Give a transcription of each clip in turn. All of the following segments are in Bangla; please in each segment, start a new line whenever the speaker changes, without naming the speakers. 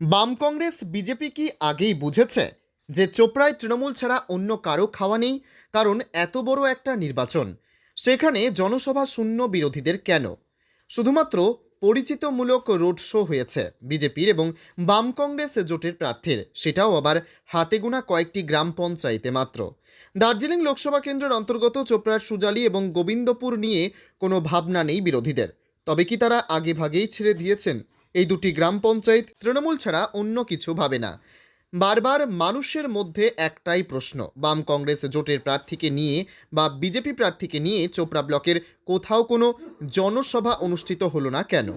বাম কংগ্রেস বিজেপি কি আগেই বুঝেছে যে চোপড়ায় তৃণমূল ছাড়া অন্য কারও খাওয়া নেই, কারণ এত বড় একটা নির্বাচন? সেখানে জনসভা শূন্য বিরোধীদের কেন? শুধুমাত্র পরিচিতমূলক রোড শো হয়েছে বিজেপির এবং বাম কংগ্রেস জোটের প্রার্থীর, সেটাও আবার হাতে গোনা কয়েকটি গ্রাম পঞ্চায়েতে মাত্র। দার্জিলিং লোকসভা কেন্দ্রের অন্তর্গত চোপড়ার সুজালি এবং গোবিন্দপুর নিয়ে কোনো ভাবনা নেই বিরোধীদের। তবে কি তারা আগেভাগেই ছেড়ে দিয়েছেন? এই দুটি গ্রাম পঞ্চায়েত তৃণমূল ছাড়া অন্য কিছু ভাবে না। বারবার মানুষের মধ্যে একটাই প্রশ্ন, বাম কংগ্রেস জোটের প্রার্থীকে নিয়ে বা বিজেপি প্রার্থীকে নিয়ে চোপড়া ব্লকের কোথাও কোনো জনসভা অনুষ্ঠিত হলো না কেন?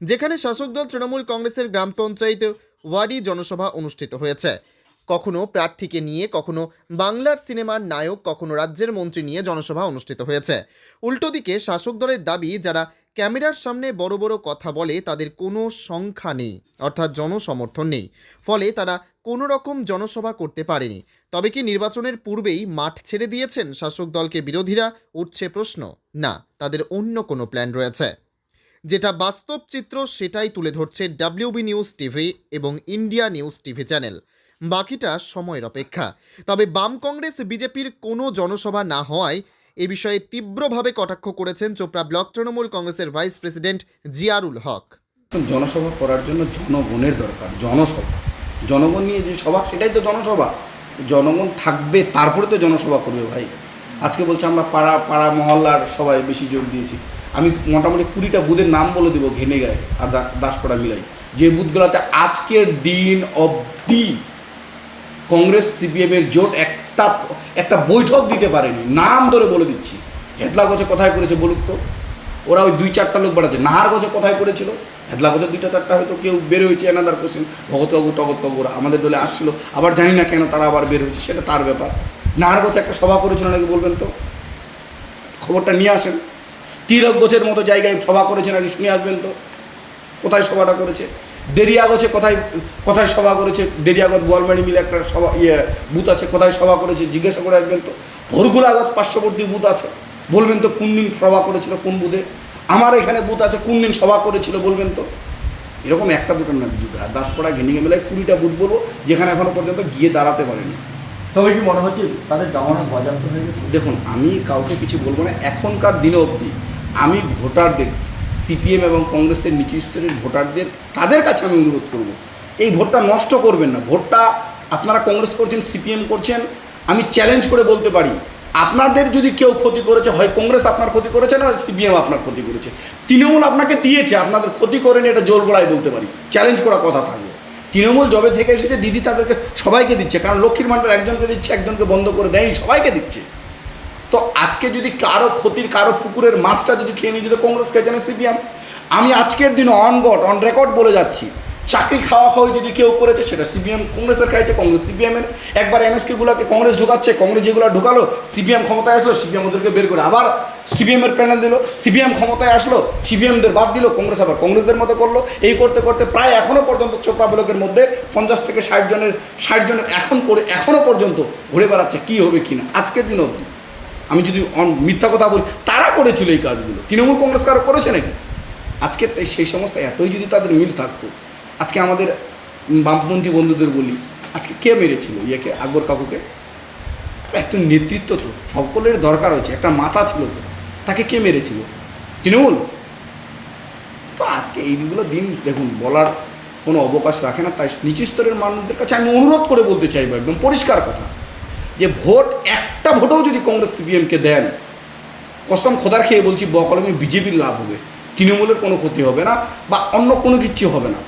যেখানে শাসক দল তৃণমূল কংগ্রেসের গ্রাম পঞ্চায়েত ওয়ার্ডি জনসভা অনুষ্ঠিত হয়েছে। কখনো প্রার্থীকে নিয়ে, কখনো বাংলার সিনেমার নায়ক, কখনো রাজ্যের মন্ত্রী নিয়ে জনসভা অনুষ্ঠিত হয়েছে। উল্টো দিকে শাসক দলের দাবি, যারা ক্যামেরার সামনে বড় বড় কথা বলে তাদের কোনো সংখ্যা নেই, অর্থাৎ জনসমর্থন নেই। ফলে তারা কোনো রকম জনসভা করতে পারেনি। তবে কি নির্বাচনের পূর্বেই মাঠ ছেড়ে দিয়েছেন শাসক দলকে বিরোধীরা? উঠছে প্রশ্ন। না, তাদের অন্য কোনো প্ল্যান রয়েছে। যেটা বাস্তব চিত্র সেটাই তুলে ধরছে ডাব্লিউবি নিউজ টিভি এবং ইন্ডিয়া নিউজ টিভি চ্যানেল। বাকিটা সময়ের অপেক্ষা। তবে বাম কংগ্রেস, বিজেপির কোনো জনসভা না হওয়ায় এ বিষয়ে তীব্রভাবে কটাক্ষ করেছেন চোপড়া ব্লক তৃণমূল কংগ্রেসের ভাইস প্রেসিডেন্ট জিয়ারুল হক।
জনসভা করার জন্য জনগণের দরকার, জনসভা। জনগণ নিয়ে যে সভা, সেটাই তো জনসভা। জনগণ থাকবে, তারপরে তো জনসভা করবে ভাই। আজকে বলছে আমরা পাড়া পাড়া মহল্লার সবাই বেশি যোগ দিয়েছি। আমি মোটামুটি কুড়িটা বুথের নাম বলে দেবো ঘেনে গায়ে আর দাসপাড়া মিলাই। যে বুথগুলোতে আজকের দিন অবধি কংগ্রেস, সিপিএমের জোট একটা একটা বৈঠক দিতে পারেনি। নাম ধরে বলে দিচ্ছি। হেদলা গোছে কোথায় করেছে বলুক তো? ওরা ওই দুই চারটা লোক বাড়াচ্ছে। নাহার গোছে কোথায় করেছিল? হেদলা গোছে দুইটা চারটা হয়তো কেউ বের হয়েছে এনাদার কোশ্চেন ভগত বাবু টগত ওরা আমাদের দলে আসছিল। আবার জানি না কেন তারা আবার বের হয়েছে, সেটা তার ব্যাপার। নাহার গোছে একটা সভা করেছিল নাকি বলবেন তো? খবরটা নিয়ে আসেন। তিরক গোছের মতো জায়গায় সভা করেছে নাকি শুনে আসবেন তো? কোথায় সভাটা করেছে? দেরিয়াগছে কোথায় কোথায় সভা করেছে দেরিয়াগত গোয়ালবাড়ি মিলে একটা সভা ইয়ে বুথ আছে কোথায় সভা করেছে জিজ্ঞাসা করে আসবেন তো। ভরগুলাগত পার্শ্ববর্তী বুথ আছে বলবেন তো কোন দিন সভা করেছিল কোন বুথে? আমার এখানে বুথ আছে কোন দিন সভা করেছিল বলবেন তো। এরকম একটা দুটো না দাসপাড়া ঘেনিয়ে মেলায় কুড়িটা বুথ বলব যেখানে এখনও পর্যন্ত গিয়ে দাঁড়াতে পারেনি।
তবে কি মনে হচ্ছে তাদের জামানত বাজেয়াপ্ত হয়ে গেছে?
দেখুন আমি কাউকে কিছু বলব না এখনকার দিনে অবধি আমি ভোটারদের সিপিএম এবং কংগ্রেসের নিচু স্তরের ভোটারদের, তাদের কাছে আমি অনুরোধ করব। এই ভোটটা নষ্ট করবেন না। ভোটটা আপনারা কংগ্রেস করছেন, সিপিএম করছেন, আমি চ্যালেঞ্জ করে বলতে পারি। আপনাদের যদি কেউ ক্ষতি করেছে, হয় কংগ্রেস আপনার ক্ষতি করেছে, না সিপিএম আপনার ক্ষতি করেছে। তৃণমূল আপনাকে দিয়েছে, আপনাদের ক্ষতি করেনি এটা জোর গলায় বলতে পারি। চ্যালেঞ্জ করা কথা থাকবে। তৃণমূল জবে থেকে এসেছে, দিদি তাদেরকে সবাইকে দিচ্ছে, কারণ লক্ষ্মীর ভাণ্ডার একজনকে দিচ্ছে, একজনকে বন্ধ করে দেয়নি, সবাইকে দিচ্ছে। তো আজকে যদি কারও ক্ষতির, কারও পুকুরের মাছটা যদি খেয়ে নিয়ে যেত কংগ্রেস খেয়ে জানে সিপিএম? আমি আজকের দিনে অন গড অন রেকর্ড বলে যাচ্ছি, চাকরি খাওয়া হয় যদি কেউ করেছে সেটা সিপিএম কংগ্রেসের খাইছে, কংগ্রেস সিপিএমের। একবার এমএসকেগুলোকে কংগ্রেস ঢুকাচ্ছে, কংগ্রেস যেগুলো ঢুকালো, সিপিএম ক্ষমতায় আসলো, সিপিএম ওদেরকে বের করে আবার সিপিএমের প্যানেল দিল, সিপিএম ক্ষমতায় আসলো, সিপিএমদের বাদ দিল, কংগ্রেস আবার কংগ্রেসদের মতো করল। এই করতে করতে প্রায় এখনও পর্যন্ত চোপড়া ব্লকের মধ্যে পঞ্চাশ থেকে ষাট জনের ষাট জনের এখন করে এখনও পর্যন্ত ঘুরে বেড়াচ্ছে কী হবে কি না আজকের দিন অবধি। আমি যদি মিথ্যা কথা বলি, তারা করেছিল এই কাজগুলো। তৃণমূল কংগ্রেস কারও করেছে নাকি? আজকে সেই সমস্ত এতই যদি তাদের মিল থাকতো, আজকে আমাদের বামপন্থী বন্ধুদের বলি, আজকে কে মেরেছিল ইয়েকে, আকবর কাকুকে? একটা নেতৃত্ব তো, সকলের দরকার হয়েছে, একটা মাথা ছিল তো, তাকে কে মেরেছিল? তৃণমূল? তো আজকে এইগুলো দিন, দেখুন, বলার কোনো অবকাশ রাখে না, তাই নিচু স্তরের মানুষদের কাছে আমি অনুরোধ করে বলতে চাইব, একদম পরিষ্কার কথা। যে ভোট, একটা ভোটেও যদি কংগ্রেস সিপিএমকে দেন, কসম খোদার খেয়ে বলছি বকলমে বিজেপির লাভ হবে। তৃণমূলের কোনো ক্ষতি হবে না বা অন্য কোনো কিচ্ছু হবে না।